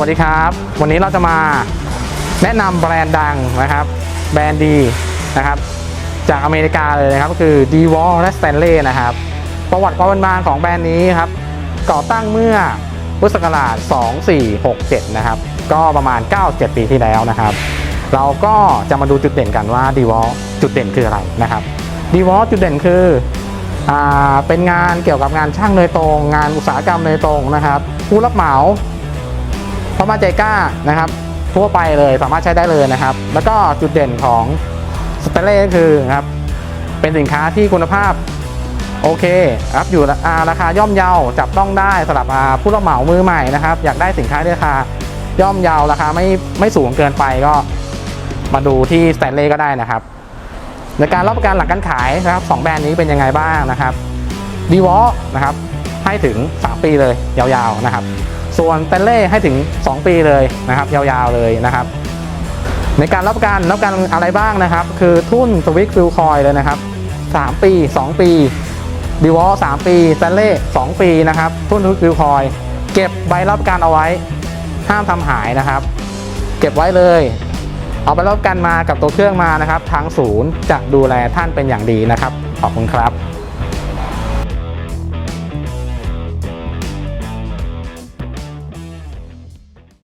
วัสดีครับ วันนี้เราจะมาแนะนำแบรนด์ดังนะครับ แบรนด์ดีนะครับจากอเมริกาเลยนะครับก็คือ d w a l และ Stanley นะครับ ประวัติความเป็นมาของแบรนด์นี้ครับก่อตั้งเมื่อพุทธศักราช 2467 นะครับ ก็ประมาณ 97 ปีที่แล้วนะครับ เราก็จะมาดูจุดเด่นกันว่า d w a l จุดเด่นคืออะไรนะครับ d w a l จุดเด่นคืออ่าเป็นงานเกี่ยวกับงานช่างโดยตรง งานอุตสาหกรรมโดยตรงนะครับ ผู้รับเหมา พม่าใจกล้านะครับ ทั่วไปเลยสามารถใช้ได้เลยนะครับ แล้วก็จุดเด่นของสเตเล่ก็คือครับเป็นสินค้าที่คุณภาพโอเคครับอยู่ราคาย่อมเยาจับต้องได้สำหรับผู้รับเหมามือใหม่นะครับ อยากได้สินค้าราคาย่อมเยาราคาไม่ไม่สูงเกินไปก็มาดูที่สเตเล่ก็ได้นะครับ ในการรับประกันหลังการขายนะครับสองแบรนด์นี้เป็นยังไงบ้างนะครับดีวอลนะครับให้ถึง 3 ปีเลยยาวๆนะครับ ส่วนเตนเล่ให้ถึง 2 ปีเลยนะครับ ยาวๆเลยนะครับ ในการรับประกันรับประกันอะไรบ้างนะครับ คือทุ่นสวิกฟิลคอยเลยนะครับ 3 ปี 2 ปีดีวอล3ปีเตนเล่2ปีนะครับ ทุ่นสวิกฟิลคอย เก็บใบรับประกันเอาไว้ ห้ามทำหายนะครับ เก็บไว้เลยเอาไปรับประกันมากับตัวเครื่องมานะครับ ทางศูนย์จะดูแลท่านเป็นอย่างดีนะครับ ขอบคุณครับ